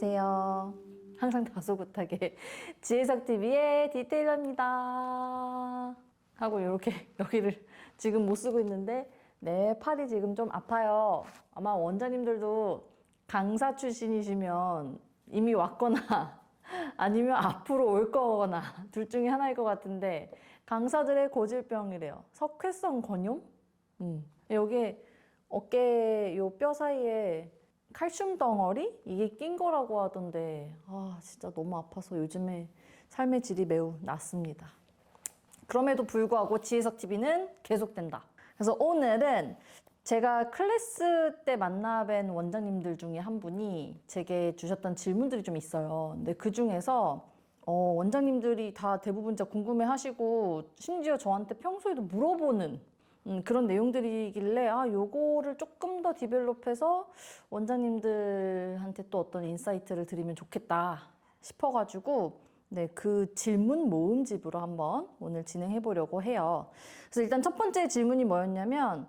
안녕하세요. 항상 다소곳하게 지혜석TV의 디테일러입니다. 하고 이렇게 여기를 지금 못 쓰고 있는데 내 팔이 지금 좀 아파요. 아마 원장님들도 강사 출신이시면 이미 왔거나 아니면 앞으로 올 거거나 둘 중에 하나일 것 같은데 강사들의 고질병이래요. 석회성 권용? 음. 여기에 어깨 요 뼈 사이에 칼슘 덩어리? 이게 낀 거라고 하던데, 아, 진짜 너무 아파서 요즘에 삶의 질이 매우 낮습니다. 그럼에도 불구하고 지혜석 TV는 계속된다. 그래서 오늘은 제가 클래스 때 만나뵌 원장님들 중에 한 분이 제게 주셨던 질문들이 좀 있어요. 근데 그 중에서 어, 원장님들이 다 대부분 궁금해 하시고 심지어 저한테 평소에도 물어보는 음, 그런 내용들이길래 아 요거를 조금 더 디벨롭해서 원장님들한테 또 어떤 인사이트를 드리면 좋겠다 싶어가지고 네, 그 질문 모음집으로 한번 오늘 진행해 보려고 해요. 그래서 일단 첫 번째 질문이 뭐였냐면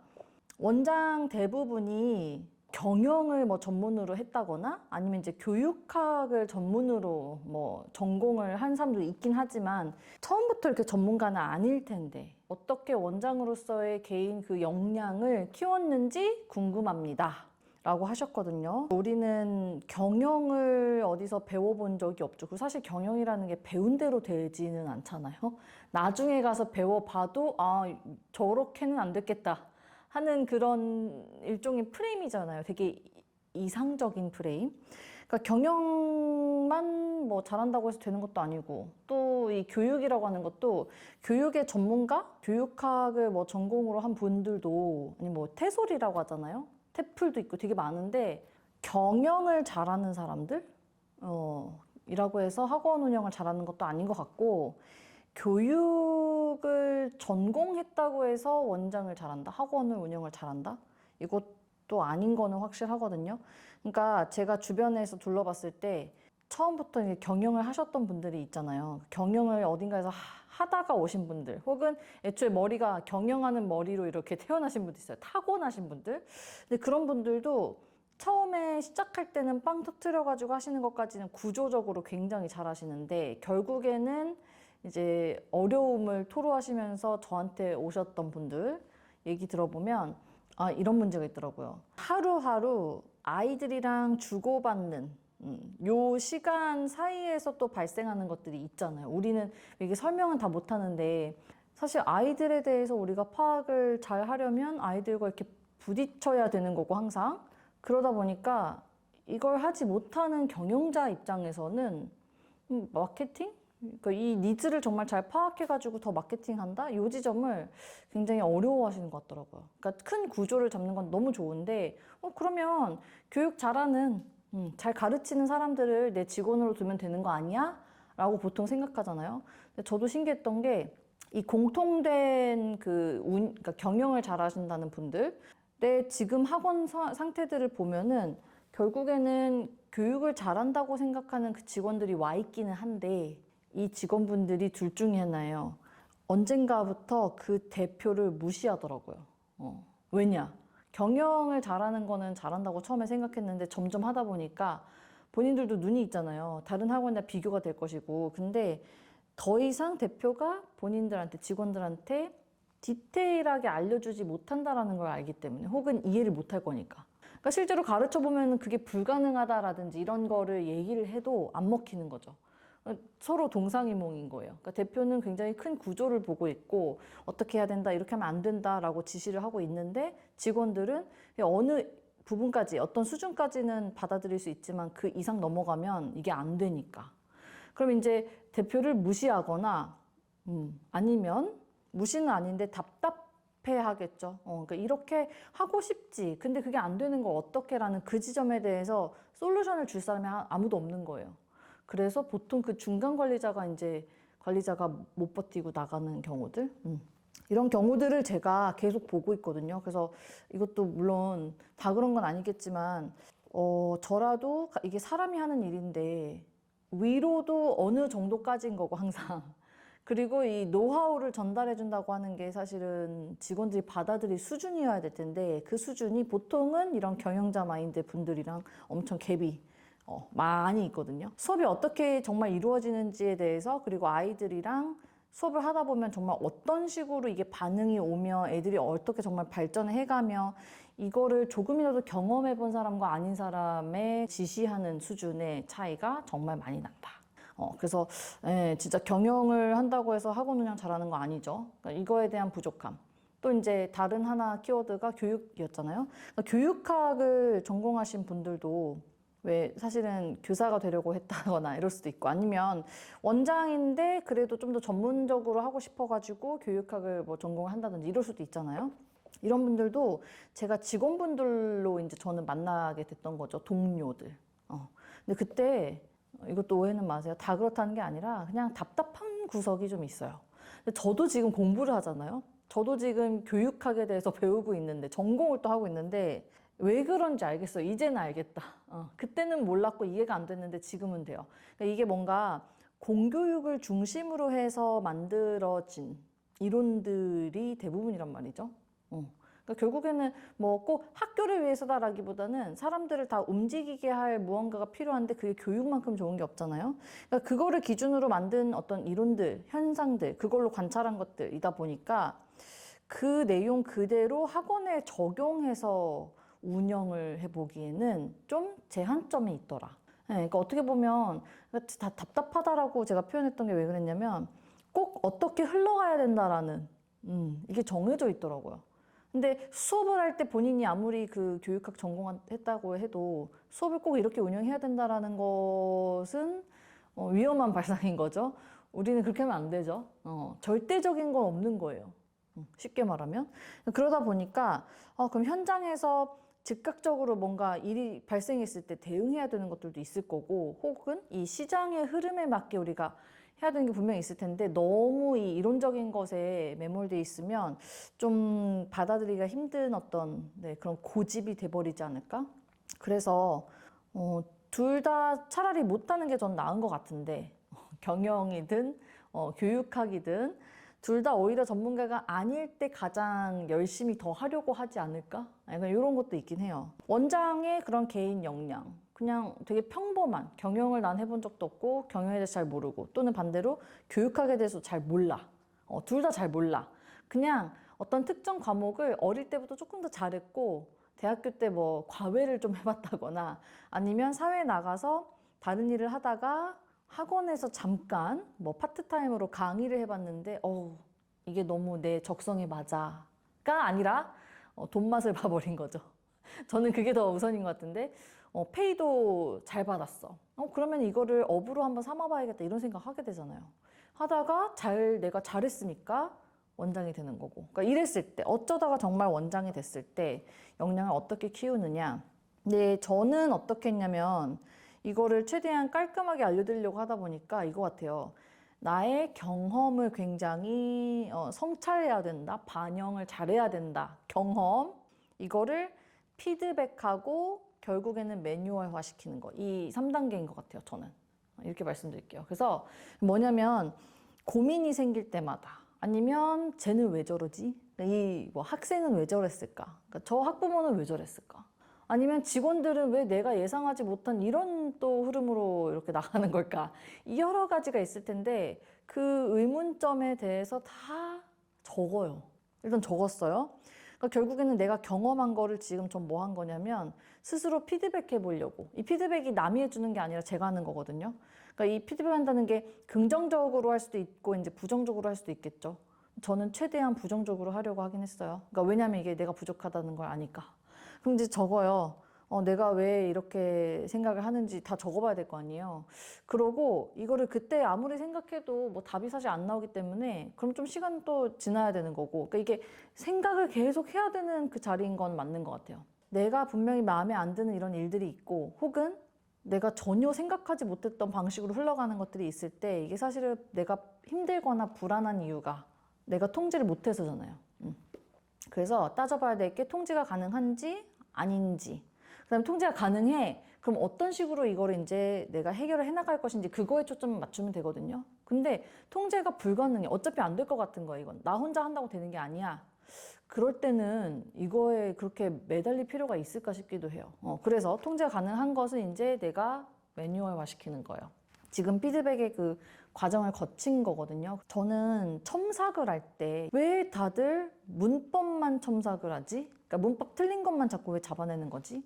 원장 대부분이 경영을 뭐 전문으로 했다거나 아니면 이제 교육학을 전문으로 뭐 전공을 한 사람도 있긴 하지만 처음부터 이렇게 전문가는 아닐 텐데 어떻게 원장으로서의 개인 그 역량을 키웠는지 궁금합니다. 라고 하셨거든요. 우리는 경영을 어디서 배워본 적이 없죠. 그 사실 경영이라는 게 배운 대로 되지는 않잖아요. 나중에 가서 배워봐도, 아, 저렇게는 안 됐겠다. 하는 그런 일종의 프레임이잖아요. 되게 이상적인 프레임. 그러니까 경영만 뭐 잘한다고 해서 되는 것도 아니고 또 이 교육이라고 하는 것도 교육의 전문가, 교육학을 뭐 전공으로 한 분들도 아니 뭐 태솔이라고 하잖아요. 태플도 있고 되게 많은데 경영을 잘하는 사람들 어 이라고 해서 학원 운영을 잘하는 것도 아닌 것 같고 교육을 전공했다고 해서 원장을 잘한다, 학원을 운영을 잘한다? 이것도 아닌 거는 확실하거든요. 그러니까 제가 주변에서 둘러봤을 때 처음부터 이제 경영을 하셨던 분들이 있잖아요. 경영을 어딘가에서 하- 하다가 오신 분들, 혹은 애초에 머리가 경영하는 머리로 이렇게 태어나신 분도 있어요. 타고나신 분들. 근데 그런 분들도 처음에 시작할 때는 빵 터트려가지고 하시는 것까지는 구조적으로 굉장히 잘 하시는데, 결국에는 이제 어려움을 토로하시면서 저한테 오셨던 분들 얘기 들어보면, 아, 이런 문제가 있더라고요. 하루하루 아이들이랑 주고받는 음, 요 시간 사이에서 또 발생하는 것들이 있잖아요. 우리는 이게 설명은 다 못하는데 사실 아이들에 대해서 우리가 파악을 잘 하려면 아이들과 이렇게 부딪혀야 되는 거고 항상 그러다 보니까 이걸 하지 못하는 경영자 입장에서는 음, 마케팅? 그러니까 이 니즈를 정말 잘 파악해가지고 더 마케팅한다? 이 지점을 굉장히 어려워하시는 것 같더라고요. 그러니까 큰 구조를 잡는 건 너무 좋은데, 어, 그러면 교육 잘하는, 음, 잘 가르치는 사람들을 내 직원으로 두면 되는 거 아니야? 라고 보통 생각하잖아요. 저도 신기했던 게, 이 공통된 그 운, 그러니까 경영을 잘 하신다는 분들, 내 지금 학원 사- 상태들을 보면은 결국에는 교육을 잘한다고 생각하는 그 직원들이 와 있기는 한데 이 직원분들이 둘 중에 하나예요. 언젠가부터 그 대표를 무시하더라고요. 어. 왜냐? 경영을 잘하는 거는 잘한다고 처음에 생각했는데 점점 하다 보니까 본인들도 눈이 있잖아요. 다른 학원이나 비교가 될 것이고. 근데 더 이상 대표가 본인들한테, 직원들한테 디테일하게 알려주지 못한다라는 걸 알기 때문에 혹은 이해를 못할 거니까. 그러니까 실제로 가르쳐 보면 그게 불가능하다라든지 이런 거를 얘기를 해도 안 먹히는 거죠. 서로 동상이몽인 거예요. 그러니까 대표는 굉장히 큰 구조를 보고 있고 어떻게 해야 된다, 이렇게 하면 안 된다라고 지시를 하고 있는데 직원들은 어느 부분까지 어떤 수준까지는 받아들일 수 있지만 그 이상 넘어가면 이게 안 되니까. 그럼 이제 대표를 무시하거나 음, 아니면 무시는 아닌데 답답해 하겠죠. 어, 그러니까 이렇게 하고 싶지. 근데 그게 안 되는 걸 어떻게라는 그 지점에 대해서 솔루션을 줄 사람이 아- 아무도 없는 거예요. 그래서 보통 그 중간 관리자가 이제 관리자가 못 버티고 나가는 경우들. 음. 이런 경우들을 제가 계속 보고 있거든요. 그래서 이것도 물론 다 그런 건 아니겠지만, 어, 저라도 이게 사람이 하는 일인데, 위로도 어느 정도까지인 거고, 항상. 그리고 이 노하우를 전달해 준다고 하는 게 사실은 직원들이 받아들일 수준이어야 될 텐데, 그 수준이 보통은 이런 경영자 마인드 분들이랑 엄청 갭이 어, 많이 있거든요. 수업이 어떻게 정말 이루어지는지에 대해서 그리고 아이들이랑 수업을 하다 보면 정말 어떤 식으로 이게 반응이 오며 애들이 어떻게 정말 발전을 해가며 이거를 조금이라도 경험해 본 사람과 아닌 사람의 지시하는 수준의 차이가 정말 많이 난다. 어, 그래서 예, 진짜 경영을 한다고 해서 학원 운영 잘하는 거 아니죠. 그러니까 이거에 대한 부족함. 또 이제 다른 하나 키워드가 교육이었잖아요. 그러니까 교육학을 전공하신 분들도 왜 사실은 교사가 되려고 했다거나 이럴 수도 있고 아니면 원장인데 그래도 좀 더 전문적으로 하고 싶어가지고 교육학을 뭐 전공을 한다든지 이럴 수도 있잖아요. 이런 분들도 제가 직원분들로 이제 저는 만나게 됐던 거죠. 동료들. 어. 근데 그때 이것도 오해는 마세요. 다 그렇다는 게 아니라 그냥 답답한 구석이 좀 있어요. 저도 지금 공부를 하잖아요. 저도 지금 교육학에 대해서 배우고 있는데 전공을 또 하고 있는데 왜 그런지 알겠어요. 이제는 알겠다. 어, 그때는 몰랐고 이해가 안 됐는데 지금은 돼요. 그러니까 이게 뭔가 공교육을 중심으로 해서 만들어진 이론들이 대부분이란 말이죠. 어. 그러니까 결국에는 뭐 꼭 학교를 위해서다라기보다는 사람들을 다 움직이게 할 무언가가 필요한데 그게 교육만큼 좋은 게 없잖아요. 그러니까 그거를 기준으로 만든 어떤 이론들, 현상들, 그걸로 관찰한 것들이다 보니까 그 내용 그대로 학원에 적용해서 운영을 해보기에는 좀 제한점이 있더라. 네, 그러니까 어떻게 보면 다 답답하다라고 제가 표현했던 게 왜 그랬냐면 꼭 어떻게 흘러가야 된다라는 음, 이게 정해져 있더라고요. 근데 수업을 할 때 본인이 아무리 그 교육학 전공했다고 해도 수업을 꼭 이렇게 운영해야 된다라는 것은 어, 위험한 발상인 거죠. 우리는 그렇게 하면 안 되죠. 어, 절대적인 건 없는 거예요. 음, 쉽게 말하면. 그러다 보니까 어, 그럼 현장에서 즉각적으로 뭔가 일이 발생했을 때 대응해야 되는 것들도 있을 거고 혹은 이 시장의 흐름에 맞게 우리가 해야 되는 게 분명히 있을 텐데 너무 이 이론적인 것에 매몰돼 있으면 좀 받아들이기가 힘든 어떤 네, 그런 고집이 돼버리지 않을까? 그래서 어, 둘 다 차라리 못하는 게 전 나은 것 같은데 경영이든 어, 교육학이든 둘 다 오히려 전문가가 아닐 때 가장 열심히 더 하려고 하지 않을까? 약간 이런 것도 있긴 해요. 원장의 그런 개인 역량, 그냥 되게 평범한 경영을 난 해본 적도 없고 경영에 대해서 잘 모르고 또는 반대로 교육학에 대해서 잘 몰라. 어, 둘 다 잘 몰라. 그냥 어떤 특정 과목을 어릴 때부터 조금 더 잘했고 대학교 때 뭐 과외를 좀 해봤다거나 아니면 사회에 나가서 다른 일을 하다가 학원에서 잠깐 뭐 파트타임으로 강의를 해봤는데 어 이게 너무 내 적성에 맞아가 아니라 어, 돈 맛을 봐버린 거죠. 저는 그게 더 우선인 것 같은데 어, 페이도 잘 받았어. 어, 그러면 이거를 업으로 한번 삼아봐야겠다 이런 생각 하게 되잖아요. 하다가 잘 내가 잘했으니까 원장이 되는 거고. 그러니까 이랬을 때 어쩌다가 정말 원장이 됐을 때 역량을 어떻게 키우느냐. 근데 저는 어떻게 했냐면 이거를 최대한 깔끔하게 알려드리려고 하다 보니까 이거 같아요. 나의 경험을 굉장히 어, 성찰해야 된다. 반영을 잘해야 된다. 경험. 이거를 피드백하고 결국에는 매뉴얼화 시키는 거. 이 3단계인 것 같아요. 저는. 이렇게 말씀드릴게요. 그래서 뭐냐면 고민이 생길 때마다 아니면 쟤는 왜 저러지? 이 뭐 학생은 왜 저랬을까? 그러니까 저 학부모는 왜 저랬을까? 아니면 직원들은 왜 내가 예상하지 못한 이런 또 흐름으로 이렇게 나가는 걸까? 이 여러 가지가 있을 텐데 그 의문점에 대해서 다 적어요. 일단 적었어요. 그러니까 결국에는 내가 경험한 거를 지금 전뭐한 거냐면 스스로 피드백해 보려고. 이 피드백이 남이 해주는 게 아니라 제가 하는 거거든요. 그러니까 이 피드백 한다는 게 긍정적으로 할 수도 있고 이제 부정적으로 할 수도 있겠죠. 저는 최대한 부정적으로 하려고 하긴 했어요. 그러니까 왜냐면 이게 내가 부족하다는 걸 아니까. 그럼 이제 적어요. 어, 내가 왜 이렇게 생각을 하는지 다 적어봐야 될 거 아니에요. 그러고 이거를 그때 아무리 생각해도 뭐 답이 사실 안 나오기 때문에 그럼 좀 시간 또 지나야 되는 거고. 그러니까 이게 생각을 계속 해야 되는 그 자리인 건 맞는 것 같아요. 내가 분명히 마음에 안 드는 이런 일들이 있고 혹은 내가 전혀 생각하지 못했던 방식으로 흘러가는 것들이 있을 때 이게 사실은 내가 힘들거나 불안한 이유가 내가 통제를 못해서잖아요. 음. 그래서 따져봐야 될 게 통제가 가능한지 아닌지. 그 다음에 통제가 가능해. 그럼 어떤 식으로 이거를 이제 내가 해결을 해나갈 것인지 그거에 초점을 맞추면 되거든요. 근데 통제가 불가능해. 어차피 안 될 것 같은 거야, 이건. 나 혼자 한다고 되는 게 아니야. 그럴 때는 이거에 그렇게 매달릴 필요가 있을까 싶기도 해요. 어, 그래서 통제가 가능한 것은 이제 내가 매뉴얼화 시키는 거예요. 지금 피드백의 그 과정을 거친 거거든요. 저는 첨삭을 할 때 왜 다들 문법만 첨삭을 하지? 그러니까 문법 틀린 것만 자꾸 왜 잡아내는 거지?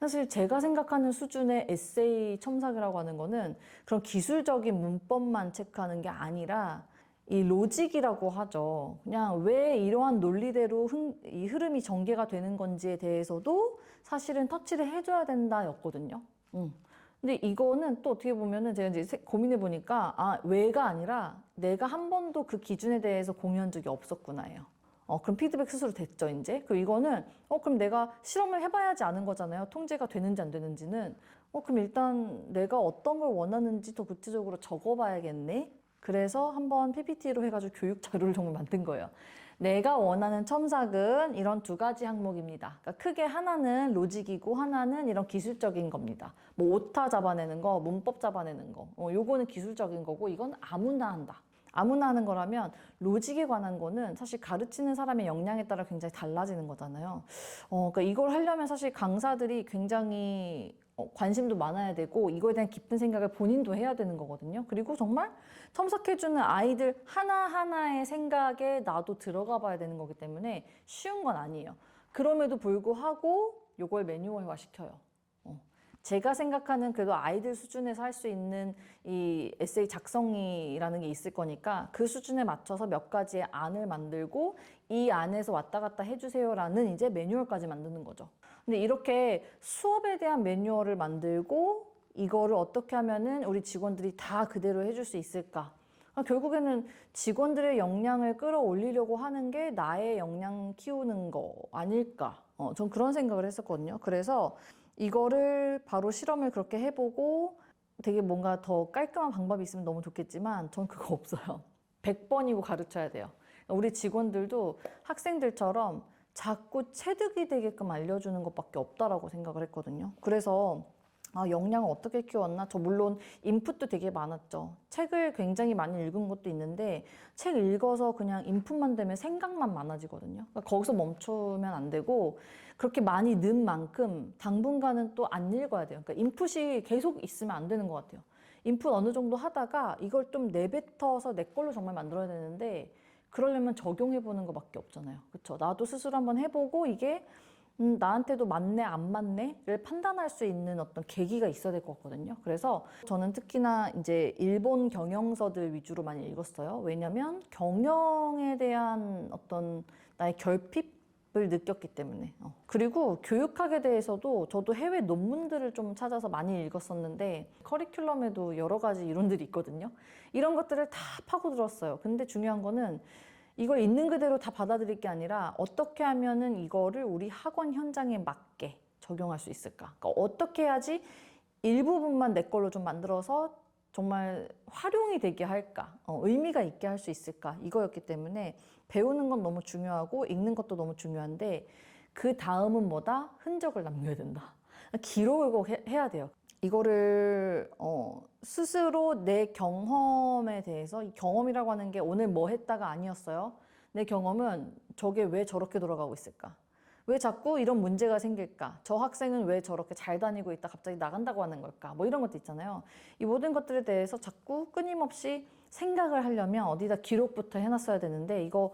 사실 제가 생각하는 수준의 에세이 첨삭이라고 하는 거는 그런 기술적인 문법만 체크하는 게 아니라 이 로직이라고 하죠. 그냥 왜 이러한 논리대로 흥- 이 흐름이 전개가 되는 건지에 대해서도 사실은 터치를 해줘야 된다였거든요. 음. 근데 이거는 또 어떻게 보면은 제가 이제 세- 고민해 보니까 아 왜가 아니라 내가 한 번도 그 기준에 대해서 공유한 적이 없었구나예요. 어 그럼 피드백 스스로 됐죠 이제. 그리고 이거는 어 그럼 내가 실험을 해봐야지 아는 거잖아요. 통제가 되는지 안 되는지는. 어 그럼 일단 내가 어떤 걸 원하는지 더 구체적으로 적어봐야겠네. 그래서 한번 PPT로 해가지고 교육 자료를 정말 만든 거예요. 내가 원하는 첨삭은 이런 두 가지 항목입니다. 그러니까 크게 하나는 로직이고 하나는 이런 기술적인 겁니다. 뭐 오타 잡아내는 거, 문법 잡아내는 거. 어, 요거는 기술적인 거고 이건 아무나 한다. 아무나 하는 거라면 로직에 관한 거는 사실 가르치는 사람의 역량에 따라 굉장히 달라지는 거잖아요. 어, 그러니까 이걸 하려면 사실 강사들이 굉장히 어, 관심도 많아야 되고 이거에 대한 깊은 생각을 본인도 해야 되는 거거든요. 그리고 정말 첨삭해주는 아이들 하나하나의 생각에 나도 들어가 봐야 되는 거기 때문에 쉬운 건 아니에요. 그럼에도 불구하고 요걸 매뉴얼화 시켜요. 어. 제가 생각하는 그래도 아이들 수준에서 할 수 있는 이 에세이 작성이라는 게 있을 거니까 그 수준에 맞춰서 몇 가지의 안을 만들고 이 안에서 왔다 갔다 해주세요라는 이제 매뉴얼까지 만드는 거죠. 근데 이렇게 수업에 대한 매뉴얼을 만들고 이거를 어떻게 하면은 우리 직원들이 다 그대로 해줄 수 있을까? 아, 결국에는 직원들의 역량을 끌어올리려고 하는 게 나의 역량 키우는 거 아닐까? 어, 전 그런 생각을 했었거든요. 그래서 이거를 바로 실험을 그렇게 해보고 되게 뭔가 더 깔끔한 방법이 있으면 너무 좋겠지만 전 그거 없어요. 100번이고 가르쳐야 돼요. 우리 직원들도 학생들처럼 자꾸 체득이 되게끔 알려주는 것밖에 없다라고 생각을 했거든요. 그래서 아, 역량을 어떻게 키웠나? 저 물론 인풋도 되게 많았죠. 책을 굉장히 많이 읽은 것도 있는데 책 읽어서 그냥 인풋만 되면 생각만 많아지거든요. 그러니까 거기서 멈추면 안 되고 그렇게 많이 는 만큼 당분간은 또 안 읽어야 돼요. 그러니까 인풋이 계속 있으면 안 되는 것 같아요. 인풋 어느 정도 하다가 이걸 좀 내뱉어서 내 걸로 정말 만들어야 되는데 그러려면 적용해 보는 것밖에 없잖아요. 그렇죠? 나도 스스로 한번 해보고 이게 음, 나한테도 맞네 안 맞네를 판단할 수 있는 어떤 계기가 있어야 될 것 같거든요. 그래서 저는 특히나 이제 일본 경영서들 위주로 많이 읽었어요. 왜냐하면 경영에 대한 어떤 나의 결핍 을 느꼈기 때문에. 어. 그리고 교육학에 대해서도 저도 해외 논문들을 좀 찾아서 많이 읽었었는데 커리큘럼에도 여러 가지 이론들이 있거든요. 이런 것들을 다 파고들었어요. 근데 중요한 거는 이걸 있는 그대로 다 받아들일 게 아니라 어떻게 하면은 이거를 우리 학원 현장에 맞게 적용할 수 있을까? 그러니까 어떻게 해야지 일부분만 내 걸로 좀 만들어서 정말 활용이 되게 할까? 어, 의미가 있게 할 수 있을까? 이거였기 때문에 배우는 건 너무 중요하고 읽는 것도 너무 중요한데 그 다음은 뭐다? 흔적을 남겨야 된다. 기록을 꼭 해, 해야 돼요. 이거를 어, 스스로 내 경험에 대해서 이 경험이라고 하는 게 오늘 뭐 했다가 아니었어요. 내 경험은 저게 왜 저렇게 돌아가고 있을까? 왜 자꾸 이런 문제가 생길까? 저 학생은 왜 저렇게 잘 다니고 있다 갑자기 나간다고 하는 걸까? 뭐 이런 것도 있잖아요. 이 모든 것들에 대해서 자꾸 끊임없이 생각을 하려면 어디다 기록부터 해놨어야 되는데 이거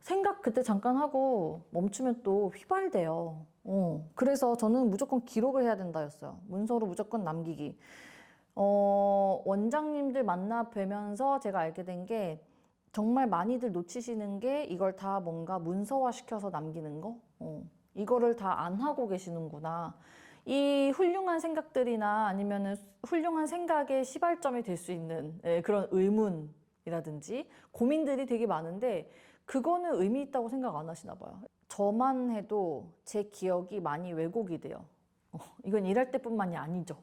생각 그때 잠깐 하고 멈추면 또 휘발돼요. 어, 그래서 저는 무조건 기록을 해야 된다였어요. 문서로 무조건 남기기. 어, 원장님들 만나 뵈면서 제가 알게 된 게 정말 많이들 놓치시는 게 이걸 다 뭔가 문서화 시켜서 남기는 거. 어, 이거를 다 안 하고 계시는구나. 이 훌륭한 생각들이나 아니면은 훌륭한 생각의 시발점이 될 수 있는 예, 그런 의문이라든지 고민들이 되게 많은데 그거는 의미 있다고 생각 안 하시나 봐요. 저만 해도 제 기억이 많이 왜곡이 돼요. 어, 이건 일할 때뿐만이 아니죠.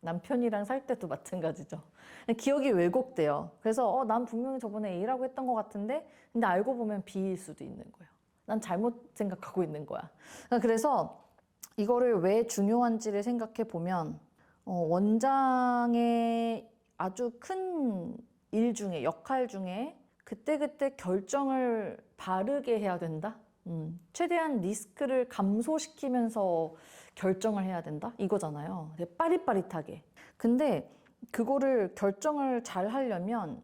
남편이랑 살 때도 마찬가지죠. 기억이 왜곡돼요. 그래서 어, 난 분명히 저번에 A라고 했던 것 같은데 근데 알고 보면 B일 수도 있는 거예요. 난 잘못 생각하고 있는 거야. 그래서 이거를 왜 중요한지를 생각해 보면 어, 원장의 아주 큰 일 중에 역할 중에 그때그때 결정을 바르게 해야 된다. 음, 최대한 리스크를 감소시키면서 결정을 해야 된다. 이거잖아요. 되게 빠릿빠릿하게. 근데 그거를 결정을 잘 하려면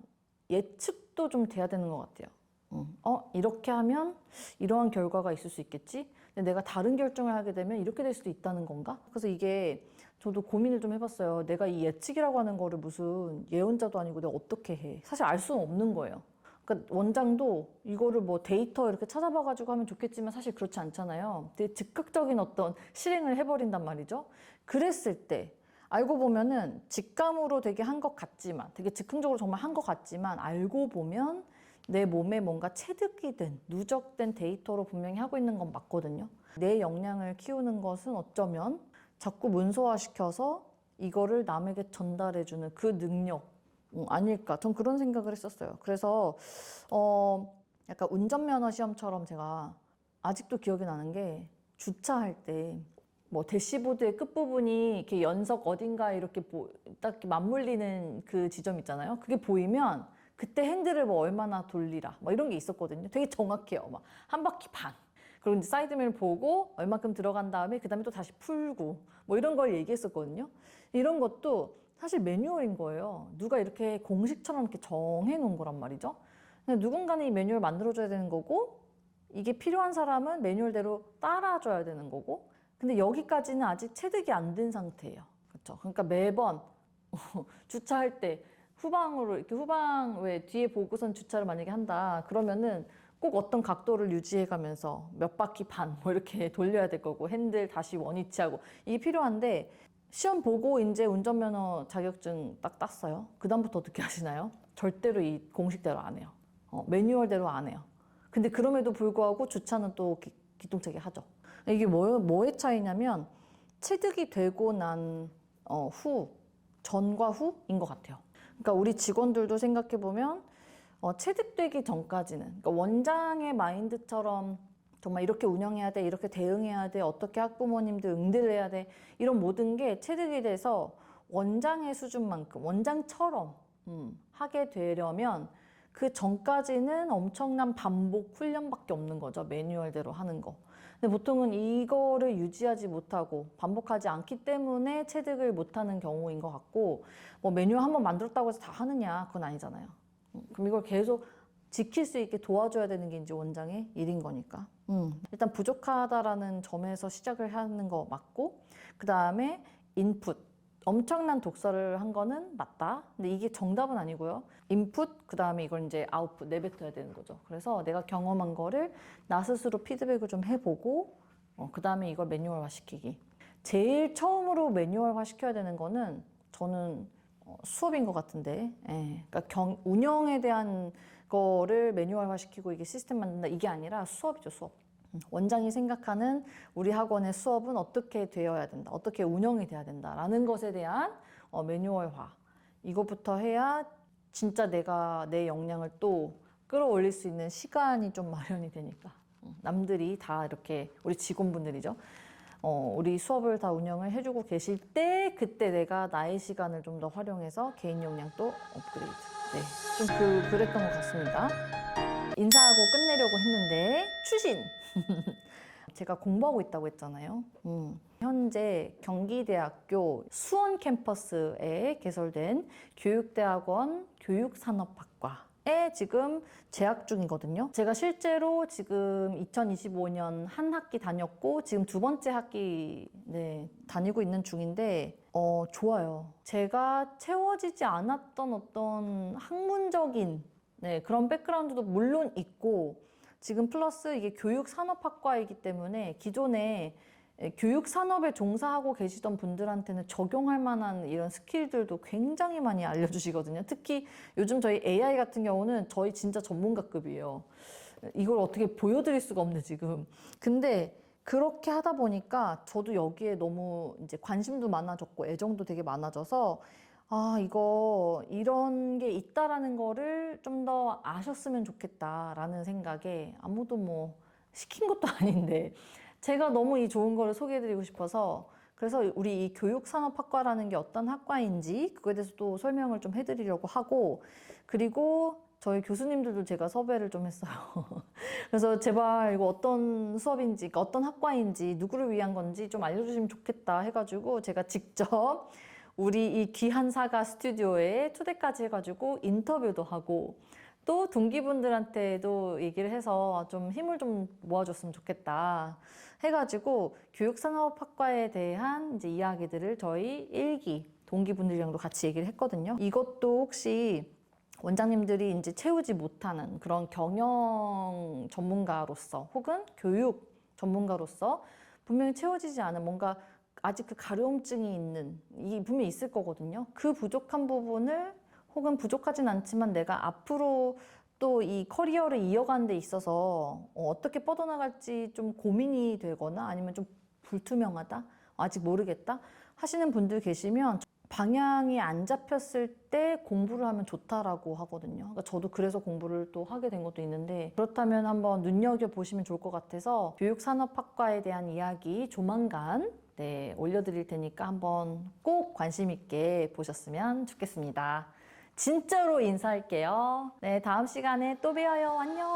예측도 좀 돼야 되는 것 같아요. 음, 어, 이렇게 하면 이러한 결과가 있을 수 있겠지? 내가 다른 결정을 하게 되면 이렇게 될 수도 있다는 건가? 그래서 이게 저도 고민을 좀 해봤어요. 내가 이 예측이라고 하는 거를 무슨 예언자도 아니고 내가 어떻게 해? 사실 알 수는 없는 거예요. 그러니까 원장도 이거를 뭐 데이터 이렇게 찾아봐가지고 하면 좋겠지만 사실 그렇지 않잖아요. 되게 즉각적인 어떤 실행을 해버린단 말이죠. 그랬을 때 알고 보면은 직감으로 되게 한 것 같지만 되게 즉흥적으로 정말 한 것 같지만 알고 보면 내 몸에 뭔가 체득이 된 누적된 데이터로 분명히 하고 있는 건 맞거든요. 내 역량을 키우는 것은 어쩌면 자꾸 문서화시켜서 이거를 남에게 전달해주는 그 능력 음, 아닐까. 전 그런 생각을 했었어요. 그래서 어 약간 운전면허 시험처럼 제가 아직도 기억이 나는 게 주차할 때 뭐 대시보드의 끝부분이 이렇게 연석 어딘가 이렇게 보, 딱 맞물리는 그 지점 있잖아요. 그게 보이면 그때 핸들을 뭐 얼마나 돌리라 뭐 이런 게 있었거든요. 되게 정확해요. 막 한 바퀴 반. 그리고 이제 사이드미러 보고 얼마큼 들어간 다음에 그 다음에 또 다시 풀고 뭐 이런 걸 얘기했었거든요. 이런 것도 사실 매뉴얼인 거예요. 누가 이렇게 공식처럼 이렇게 정해 놓은 거란 말이죠. 누군가는 이 매뉴얼 만들어줘야 되는 거고 이게 필요한 사람은 매뉴얼대로 따라줘야 되는 거고 근데 여기까지는 아직 체득이 안 된 상태예요. 그렇죠. 그러니까 매번 주차할 때 후방으로 이렇게 후방 왜 뒤에 보고선 주차를 만약에 한다 그러면은 꼭 어떤 각도를 유지해 가면서 몇 바퀴 반 뭐 이렇게 돌려야 될 거고 핸들 다시 원위치하고 이게 필요한데 시험 보고 이제 운전면허 자격증 딱 땄어요. 그 다음부터 어떻게 하시나요? 절대로 이 공식대로 안 해요. 어, 매뉴얼대로 안 해요. 근데 그럼에도 불구하고 주차는 또 기, 기똥차게 하죠. 이게 뭐, 뭐의 차이냐면 체득이 되고 난 어, 후, 전과 후인 것 같아요. 그러니까 우리 직원들도 생각해 보면 어, 체득되기 전까지는 그러니까 원장의 마인드처럼 정말 이렇게 운영해야 돼, 이렇게 대응해야 돼, 어떻게 학부모님들 응대를 해야 돼 이런 모든 게 체득이 돼서 원장의 수준만큼 원장처럼 음, 하게 되려면 그 전까지는 엄청난 반복 훈련밖에 없는 거죠 매뉴얼대로 하는 거. 근데 보통은 이거를 유지하지 못하고 반복하지 않기 때문에 체득을 못하는 경우인 것 같고 뭐 매뉴얼 한번 만들었다고 해서 다 하느냐 그건 아니잖아요. 음, 그럼 이걸 계속 지킬 수 있게 도와줘야 되는 게 이제 원장의 일인 거니까. 음, 일단 부족하다라는 점에서 시작을 하는 거 맞고 그 다음에 인풋 엄청난 독서를 한 거는 맞다. 근데 이게 정답은 아니고요. 인풋, 그 다음에 이걸 이제 아웃풋, 내뱉어야 되는 거죠. 그래서 내가 경험한 거를 나 스스로 피드백을 좀 해보고, 어, 그 다음에 이걸 매뉴얼화 시키기. 제일 처음으로 매뉴얼화 시켜야 되는 거는 저는 어, 수업인 것 같은데, 예. 그러니까 경, 운영에 대한 거를 매뉴얼화 시키고 이게 시스템 만든다. 이게 아니라 수업이죠, 수업. 음, 원장이 생각하는 우리 학원의 수업은 어떻게 되어야 된다, 어떻게 운영이 돼야 된다라는 것에 대한 어, 매뉴얼화 이것부터 해야 진짜 내가 내 역량을 또 끌어올릴 수 있는 시간이 좀 마련이 되니까 음, 남들이 다 이렇게 우리 직원분들이죠. 어, 우리 수업을 다 운영을 해주고 계실 때 그때 내가 나의 시간을 좀 더 활용해서 개인 역량도 업그레이드. 네, 좀 그, 그랬던 것 같습니다. 인사하고 끝내려고 했는데 추신 제가 공부하고 있다고 했잖아요. 음. 현재 경기대학교 수원 캠퍼스에 개설된 교육대학원 교육산업학과 에 지금 재학 중이거든요. 제가 실제로 지금 2025년 한 학기 다녔고 지금 두 번째 학기 네, 다니고 있는 중인데 어, 좋아요. 제가 채워지지 않았던 어떤 학문적인 네, 그런 백그라운드도 물론 있고 지금 플러스 이게 교육 산업학과이기 때문에 기존에 교육 산업에 종사하고 계시던 분들한테는 적용할 만한 이런 스킬들도 굉장히 많이 알려주시거든요. 특히 요즘 저희 AI 같은 경우는 저희 진짜 전문가급이에요. 이걸 어떻게 보여드릴 수가 없네 지금. 근데 그렇게 하다 보니까 저도 여기에 너무 이제 관심도 많아졌고 애정도 되게 많아져서 아, 이거 이런 게 있다라는 거를 좀 더 아셨으면 좋겠다라는 생각에 아무도 뭐 시킨 것도 아닌데 제가 너무 이 좋은 거를 소개해드리고 싶어서 그래서 우리 이 교육산업학과라는 게 어떤 학과인지 그거에 대해서 또 설명을 좀 해드리려고 하고 그리고 저희 교수님들도 제가 섭외를 좀 했어요. 그래서 제발 이거 어떤 수업인지, 어떤 학과인지, 누구를 위한 건지 좀 알려주시면 좋겠다 해가지고 제가 직접 우리 이 귀한 사가 스튜디오에 초대까지 해가지고 인터뷰도 하고 또 동기분들한테도 얘기를 해서 좀 힘을 좀 모아줬으면 좋겠다 해가지고 교육산업학과에 대한 이제 이야기들을 저희 일기 동기분들이랑도 같이 얘기를 했거든요. 이것도 혹시 원장님들이 이제 채우지 못하는 그런 경영 전문가로서 혹은 교육 전문가로서 분명히 채워지지 않은 뭔가 아직 그 가려움증이 있는 이 분명히 있을 거거든요. 그 부족한 부분을 혹은 부족하진 않지만 내가 앞으로 또 이 커리어를 이어가는 데 있어서 어, 어떻게 뻗어나갈지 좀 고민이 되거나 아니면 좀 불투명하다 아직 모르겠다 하시는 분들 계시면 방향이 안 잡혔을 때 공부를 하면 좋다라고 하거든요. 그러니까 저도 그래서 공부를 또 하게 된 것도 있는데 그렇다면 한번 눈여겨 보시면 좋을 것 같아서 교육산업학과에 대한 이야기 조만간 네, 올려드릴 테니까 한번 꼭 관심 있게 보셨으면 좋겠습니다. 진짜로 인사할게요. 네, 다음 시간에 또 뵈어요. 안녕.